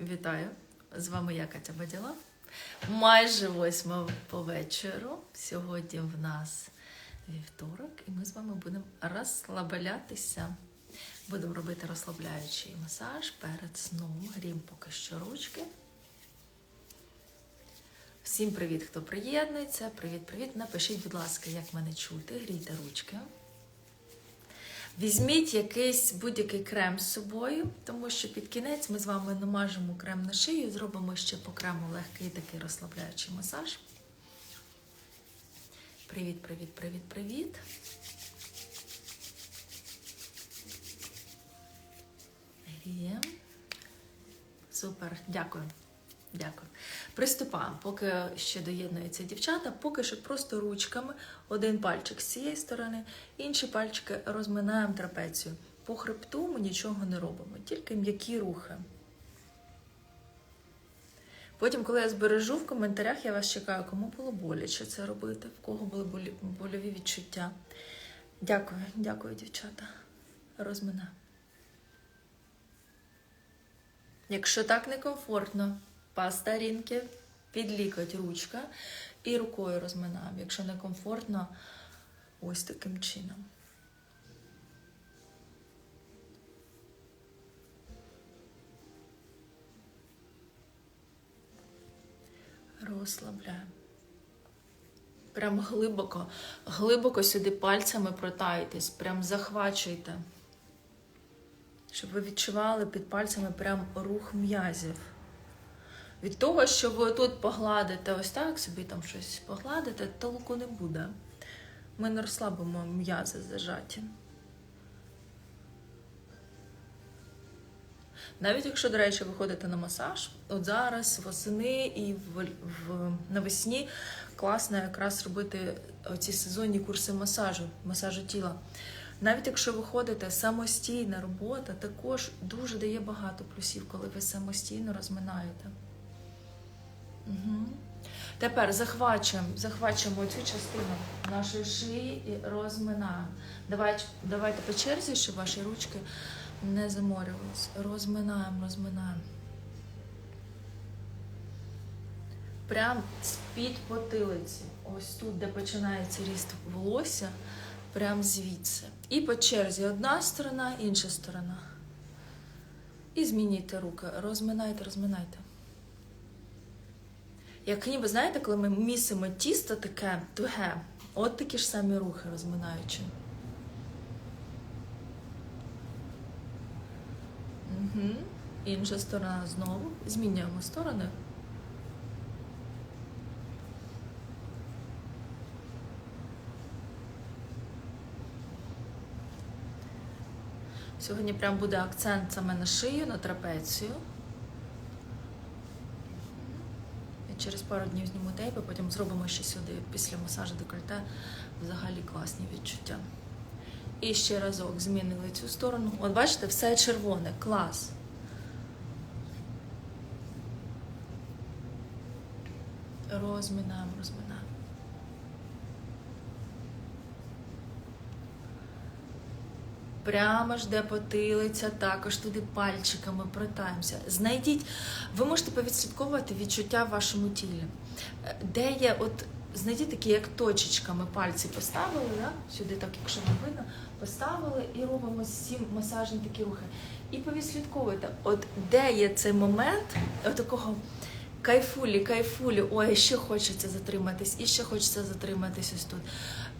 Вітаю! З вами я Катя Баділа. Майже восьма по вечору. Сьогодні в нас вівторок, і ми з вами будемо розслаблятися. Будемо робити розслабляючий масаж перед сном. Грім поки що ручки. Всім привіт, хто приєднується. Привіт-привіт. Напишіть, будь ласка, як мене чути. Грійте ручки. Візьміть якийсь будь-який крем з собою, тому що під кінець ми з вами намажемо крем на шию, зробимо ще по крему легкий такий розслабляючий масаж. Привіт, привіт, привіт, привіт. Гріємо. Супер, дякую. Дякую. Приступаємо, поки ще доєднуються дівчата, поки що просто ручками один пальчик з цієї сторони, інші пальчики розминаємо трапецію. По хребту ми нічого не робимо, тільки м'які рухи. Потім, коли я збережу в коментарях, я вас чекаю, кому було боляче це робити, в кого були больові відчуття. Дякую, дякую, дівчата. Розминаємо. Якщо так некомфортно, по старінки, під лікоть ручка і рукою розминаємо. Якщо некомфортно, ось таким чином. Розслабляємо. Прям глибоко, глибоко сюди пальцями протайтесь, прям захвачуйте. Щоб ви відчували під пальцями прям рух м'язів. Від того, що ви тут погладите ось так, собі там щось погладите, толку не буде. Ми не розслабимо м'язи зажаті. Навіть якщо, до речі, ви ходите на масаж, от зараз восени і в, в, навесні класно якраз робити ці сезонні курси масажу, масажу тіла. Навіть якщо ви ходите самостійна робота, також дуже дає багато плюсів, коли ви самостійно розминаєте. Угу. Тепер захвачуємо, захвачуємо цю частину нашої шиї і розминаємо. Давайте, давайте по черзі, щоб ваші ручки не заморювалися. Розминаємо, розминаємо. Прям з-під потилиці. Ось тут, де починається ріст волосся, прям звідси. І по черзі одна сторона, інша сторона. І змінюйте руки. Розминайте, розминайте. Як ніби, знаєте, коли ми місимо тісто таке туге, от такі ж самі рухи розминаючи. Угу. Інша сторона знову. Змінюємо сторони. Сьогодні прям буде акцент саме на шию, на трапецію. Я через пару днів зніму тейпи, потім зробимо ще сюди після масажу декольте. Взагалі класні відчуття. І ще разок змінили цю сторону. От бачите, все червоне, клас. Розминаємо, розминаємо. Прямо ж де потилиця, також туди пальчиками протаємося. Знайдіть, ви можете повідслідковувати відчуття в вашому тілі. Е, Де є, от знайдіть такі, як точечками пальці поставили, да? сюди, так, якщо вам видно, поставили і робимо всі масажні такі рухи. І повідслідковуйте, от де є цей момент от такого кайфулі, кайфулі, ой, ще хочеться затриматись, і ще хочеться затриматись ось тут.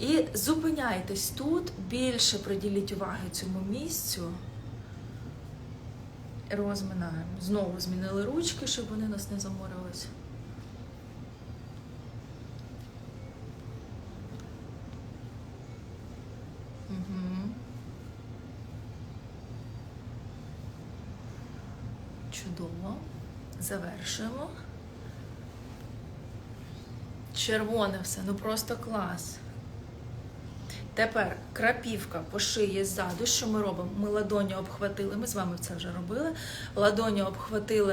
І зупиняйтесь тут, більше приділіть уваги цьому місцю. Розминаємо. Знову змінили ручки, щоб вони нас не заморювалися. Угу. Чудово. Завершуємо. Червоне все, ну просто клас. Тепер крапівка по шиї ззаду. Що ми робимо? Ми ладоні обхватили, ми з вами це вже робили. Ладоні обхватили,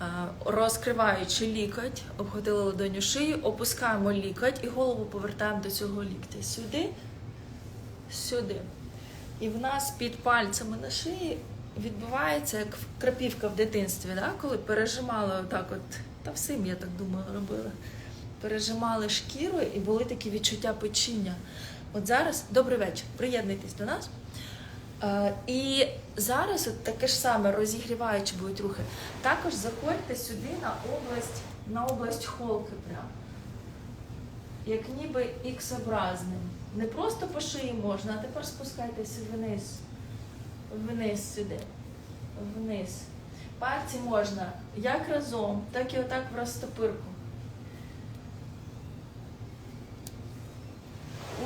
е, розкриваючи лікоть, обхватили ладоню шию, опускаємо лікоть і голову повертаємо до цього ліктя. Сюди, сюди. І в нас під пальцями на шиї відбувається як крапівка в дитинстві, да? коли пережимали отак, от, та всім, я так думаю, робили. Пережимали шкіру і були такі відчуття печіння. От зараз, добрий вечір, приєднуйтесь до нас. Е, і зараз от таке ж саме розігріваючи будуть рухи. Також заходьте сюди на область, на область холки прямо. Як ніби ікс-образним. Не просто по шиї можна, а тепер спускайтеся вниз. Вниз сюди. Вниз. Пальці можна як разом, так і отак в розтопирку.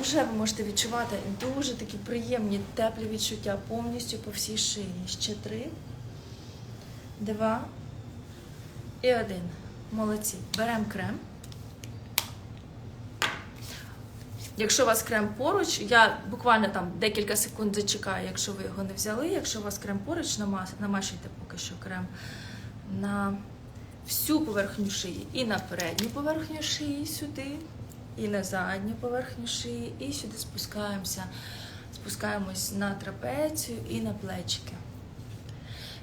Уже ви можете відчувати дуже такі приємні, теплі відчуття повністю по всій шиї. Ще три, два і один. Молодці. Беремо крем. Якщо у вас крем поруч, я буквально там декілька секунд зачекаю, якщо ви його не взяли. Якщо у вас крем поруч, намашуйте поки що крем на всю поверхню шиї і на передню поверхню шиї сюди, і на задню поверхню шиї, і сюди спускаємося. Спускаємось на трапецію і на плечики.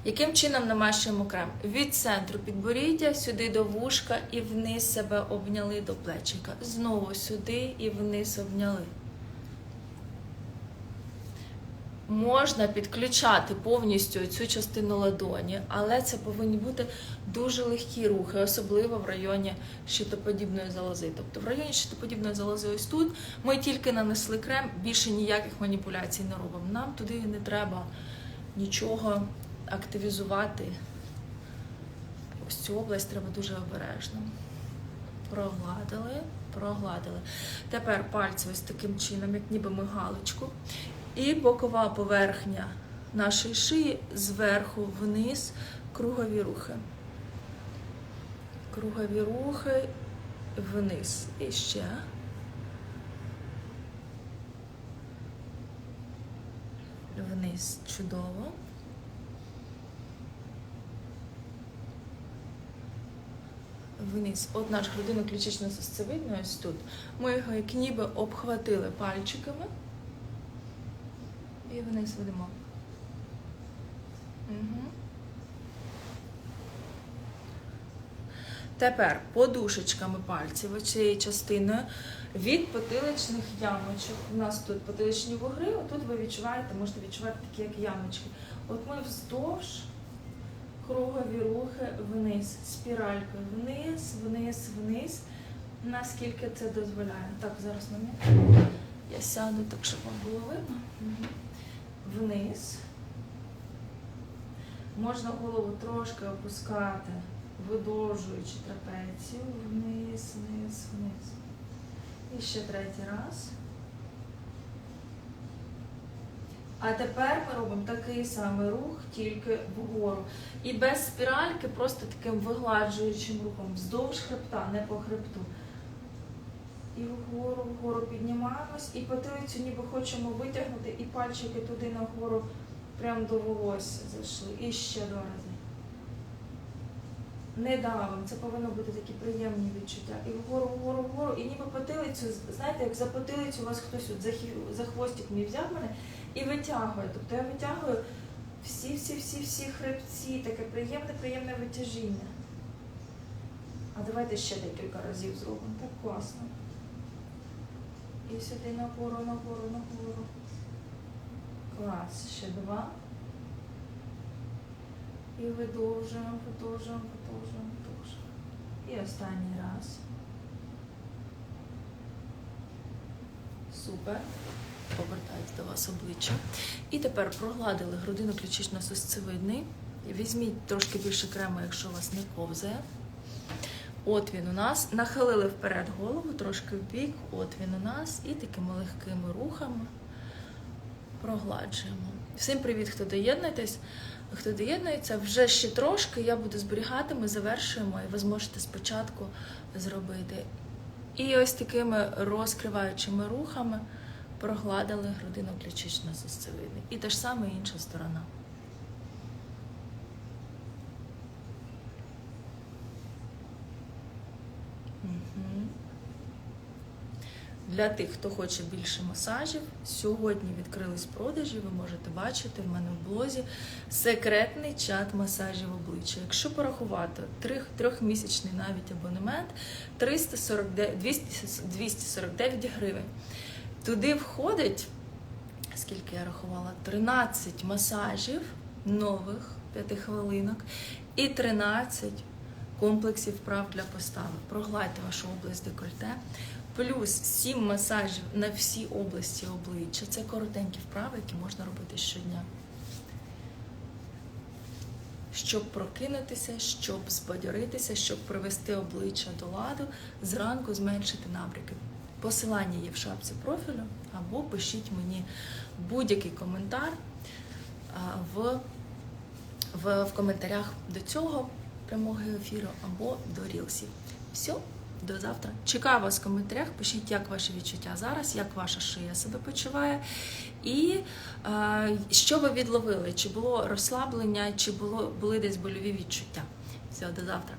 Яким чином намащуємо крем? Від центру підборіддя сюди до вушка і вниз себе обняли до плечика. Знову сюди і вниз обняли. Можна підключати повністю цю частину ладоні, але це повинні бути дуже легкі рухи, особливо в районі щитоподібної залози. Тобто в районі щитоподібної залози ось тут ми тільки нанесли крем, більше ніяких маніпуляцій не робимо. Нам туди не треба нічого активізувати. Ось цю область треба дуже обережно. Прогладили, прогладили. Тепер пальці ось таким чином, як ніби ми галочку. І бокова поверхня нашої шиї зверху вниз, кругові рухи. Кругові рухи вниз. І ще. Вниз. Чудово. Вниз. От наш грудинок ключично сосцевидний ось тут. Ми його як ніби обхватили пальчиками. І вниз ведемо. Угу. Тепер подушечками пальців оцією частиною від потиличних ямочок. У нас тут потиличні вугри, отут ви відчуваєте, можете відчувати такі, як ямочки. От ми вздовж кругові рухи вниз, спіралькою вниз, вниз, вниз, наскільки це дозволяє. Так, зараз момент. Я сяду так, щоб вам було видно. Вниз. Можна голову трошки опускати, видовжуючи трапецію. Вниз, вниз, вниз. І ще третій раз. А тепер ми робимо такий самий рух, тільки вгору. І без спіральки, просто таким вигладжуючим рухом, вздовж хребта, не по хребту. І вгору, вгору піднімаємось, і потилицю ніби хочемо витягнути, і пальчики туди нагору, прямо до волосся зайшли. І ще два рази. Не давим, це повинно бути такі приємні відчуття. І вгору, вгору, вгору, і ніби потилицю, знаєте, як за потилицю вас хтось от за, за хвостик мій взяв мене і витягує. Тобто я витягую всі-всі-всі-всі хребці, таке приємне, приємне витяжіння. А давайте ще декілька разів зробимо. Так класно. І сюди нагору, нагору, нагору. Клас. Ще два. І видовжуємо, видовжуємо, видовжуємо, видовжуємо. І останній раз. Супер. Повертаюсь до вас обличчя. І тепер прогладили грудину ключично сосцевидний. Візьміть трошки більше крему, якщо у вас не ковзає. От він у нас. Нахилили вперед голову, трошки в бік. От він у нас. І такими легкими рухами прогладжуємо. Всім привіт, хто доєднуєтесь. Хто доєднується, вже ще трошки я буду зберігати, ми завершуємо, і ви зможете спочатку зробити. І ось такими розкриваючими рухами прогладили грудину ключично сосцевидний. І те ж саме інша сторона. Для тих, хто хоче більше масажів, сьогодні відкрились продажі. Ви можете бачити в мене в блозі секретний чат масажів обличчя. Якщо порахувати трьох- трьохмісячний навіть абонемент 349, 249 гривень. Туди входить, скільки я рахувала, 13 масажів нових 5 хвилинок і 13 комплексів вправ для постави. Прогладьте вашу область декольте. Плюс 7 масажів на всі області обличчя. Це коротенькі вправи, які можна робити щодня. Щоб прокинутися, щоб збадьоритися, щоб привести обличчя до ладу, зранку зменшити набряки. Посилання є в шапці профілю, або пишіть мені будь-який коментар в, в, в коментарях до цього прямого ефіру або до рілсів. Все, до завтра. Чекаю вас в коментарях. Пишіть, як ваші відчуття зараз, як ваша шия себе почуває, і е, що ви відловили, чи було розслаблення, чи було були десь больові відчуття. Все, до завтра.